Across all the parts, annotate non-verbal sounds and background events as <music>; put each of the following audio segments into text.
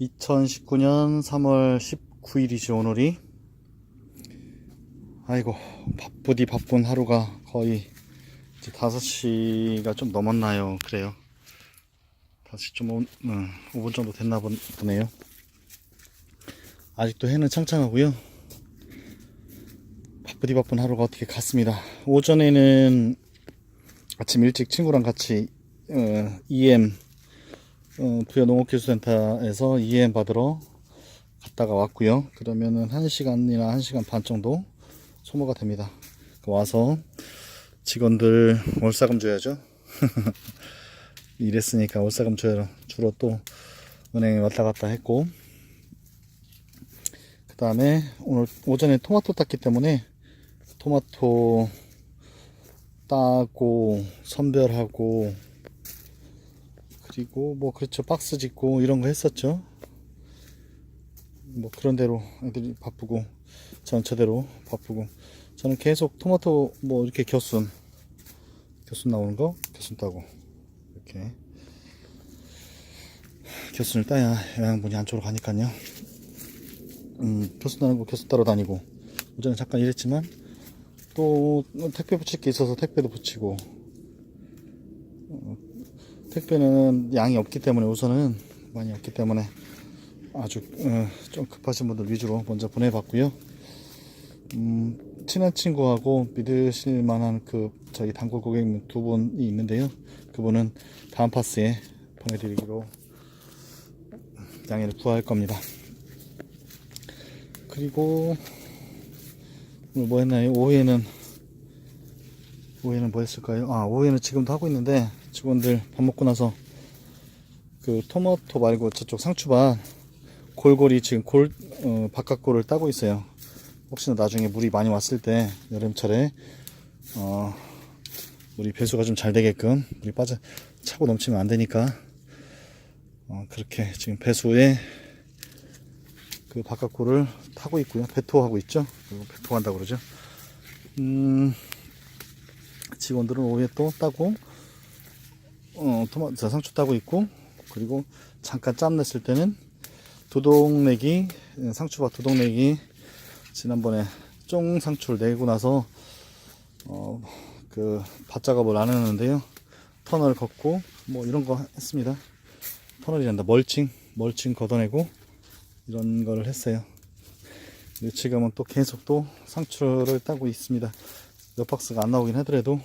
2019년 3월 19일이죠, 오늘이. 아이고, 바쁘디 바쁜 하루가 거의 이제 5시가 좀 넘었나요? 그래요. 5시 좀, 오, 음, 5분 정도 됐나 보- 보네요. 아직도 해는 창창하고요. 바쁘디 바쁜 하루가 어떻게 갔습니다. 오전에는 아침 일찍 친구랑 같이 어, EM 어, 부여 농업기술센터에서 EM 받으러 갔다가 왔고요. 그러면은 1시간이나 1시간 반 정도 소모가 됩니다. 그 와서 직원들 월사금 줘야죠. <laughs> 일했으니까 월사금 줘야 주로 또 은행에 왔다 갔다 했고 그 다음에 오늘 오전에 토마토 땄기 때문에 토마토 따고 선별하고 그리고 뭐 그렇죠. 박스 짓고 이런 거 했었죠. 뭐 그런 대로 애들이 바쁘고 저는 저대로 바쁘고. 저는 계속 토마토 뭐 이렇게 겨순 겨순 나오는 거 겨순 따고 이렇게. 겨순을 따야 영양분이 안쪽으로 가니까요. 음 겨순 따는 거 겨순 따러 다니고. 오전에 잠깐 일했지만 또 택배 붙일 게 있어서 택배도 붙이고 어, 택배는 양이 없기 때문에 우선은 많이 없기 때문에 아주 어, 좀 급하신 분들 위주로 먼저 보내봤고요. 음, 친한 친구하고 믿으실 만한 그 저희 단골 고객님 두 분이 있는데요. 그분은 다음 파스에 보내드리기로 양해를 구할 겁니다. 그리고 오늘 뭐 했나요? 오후에는 오후에는 뭐 했을까요? 아 오후에는 지금도 하고 있는데 직원들 밥 먹고 나서 그 토마토 말고 저쪽 상추밭 골고리 지금 골 어, 바깥골을 따고 있어요. 혹시나 나중에 물이 많이 왔을 때 여름철에 어, 물이 배수가 좀 잘 되게끔 물이 빠져 차고 넘치면 안 되니까 어, 그렇게 지금 배수에 그 바깥골을 타고 있고요. 배토하고 있죠. 그리고 배토한다고 그러죠. 음, 직원들은 오후에 또 따고, 어, 토마, 저 상추 따고 있고, 그리고 잠깐 짬 냈을 때는 두동내기, 상추밭 두동내기, 지난번에 쫑 상추를 내고 나서, 어, 그, 밭작업을 안 했는데요. 터널 걷고, 뭐 이런 거 했습니다. 터널이란다. 멀칭, 멀칭 걷어내고, 이런 거를 했어요. 지금은 또 계속 또 상추를 따고 있습니다. 몇 박스가 안 나오긴 하더라도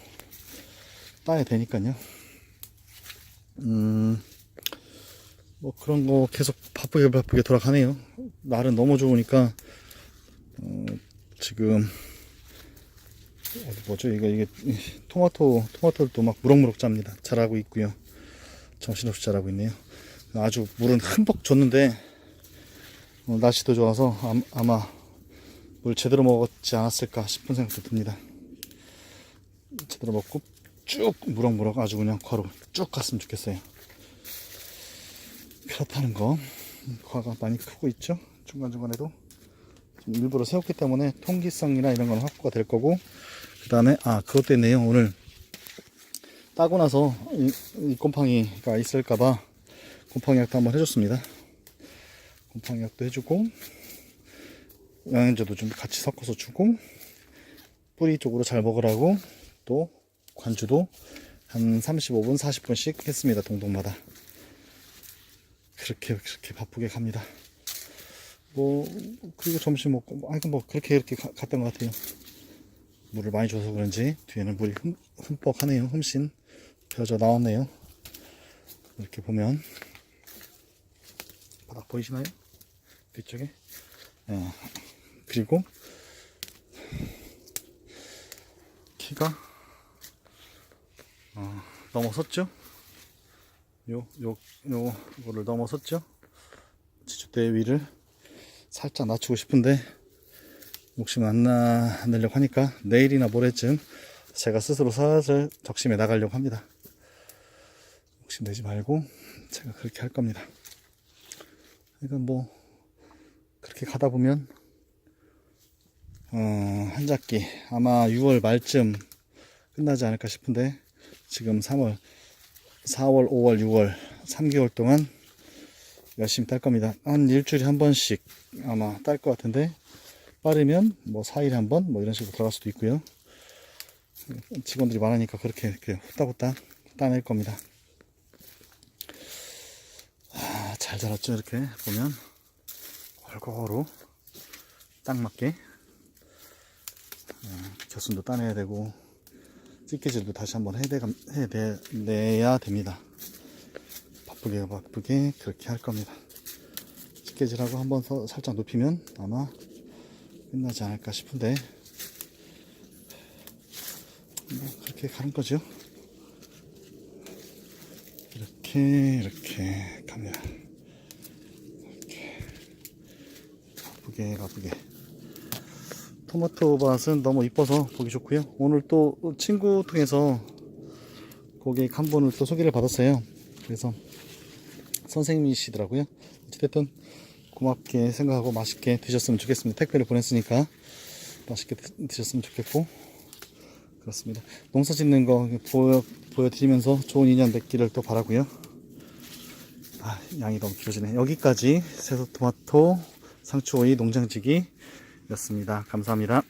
따야 되니까요. 음, 뭐 그런 거 계속 바쁘게 바쁘게 돌아가네요. 날은 너무 좋으니까, 어, 지금, 어디 뭐죠? 이거, 이게, 토마토, 토마토도 막 무럭무럭 잡니다. 자라고 있고요. 정신없이 자라고 있네요. 아주 물은 흠뻑 줬는데, 어, 날씨도 좋아서 암- 아마 물 제대로 먹었지 않았을까 싶은 생각도 듭니다. 제대로 먹고 쭉 무럭무럭 아주 그냥 과로 쭉 갔으면 좋겠어요. 그렇다는 거 과가 많이 크고 있죠. 중간중간에도 좀 일부러 세웠기 때문에 통기성이나 이런 건 확보가 될 거고 그 다음에 아 그것도 있네요. 오늘 따고 나서 이, 이 곰팡이가 있을까봐 곰팡이약도 한번 해줬습니다. 곰팡이약도 해주고 영양제도 좀 같이 섞어서 주고 뿌리 쪽으로 잘 먹으라고 또 관주도 한 35분 40분씩 했습니다 동동마다. 그렇게 그렇게 바쁘게 갑니다. 뭐 그리고 점심 먹고 뭐, 하여튼 뭐 그렇게 이렇게 가- 갔던 것 같아요. 물을 많이 줘서 그런지 뒤에는 물이 흠, 흠뻑 하네요. 흠씬 펴져 나왔네요. 이렇게 보면. 바닥 보이시나요? 뒤쪽에? 예. 그리고 키가 어, 넘어섰죠? 요, 요, 요 거를 넘어섰죠? 지주대 위를 살짝 낮추고 싶은데 욕심 안 나, 내려고 하니까 내일이나 모레쯤 제가 스스로 살살 적심해 나가려고 합니다. 욕심 내지 말고 제가 그렇게 할 겁니다. 이건 뭐 그렇게 가다 보면 어, 한 작기 아마 6월 말쯤 끝나지 않을까 싶은데 지금 3월 4월 5월 6월 3개월 동안 열심히 딸 겁니다. 한 일주일에 한 번씩 아마 딸 것 같은데 빠르면 뭐 4일에 한 번 뭐 이런 식으로 들어갈 수도 있고요. 직원들이 많으니까 그렇게 후딱후딱 따낼 겁니다. 아, 잘 자랐죠 이렇게 보면 골고루 딱 맞게 어, 겨순도 따내야 되고 찌개질도 다시 한번 해내, 해내야 됩니다. 바쁘게 바쁘게 그렇게 할 겁니다. 찌개질하고 한번 더 살짝 눕히면 아마 끝나지 않을까 싶은데 뭐 그렇게 가는 거죠. 이렇게 이렇게 갑니다. 이렇게 바쁘게 바쁘게. 토마토 밭은 너무 이뻐서 보기 좋고요. 오늘 또 친구 통해서 고객 한 분을 또 소개를 받았어요. 그래서 선생님이시더라고요. 어찌됐든 고맙게 생각하고 맛있게 드셨으면 좋겠습니다. 택배를 보냈으니까 맛있게 드- 드셨으면 좋겠고 그렇습니다. 농사 짓는 거 보여, 보여드리면서 좋은 인연 맺기를 또 바라고요. 아, 양이 너무 길어지네. 여기까지 새소 토마토 상추오이 농장지기 였습니다. 감사합니다.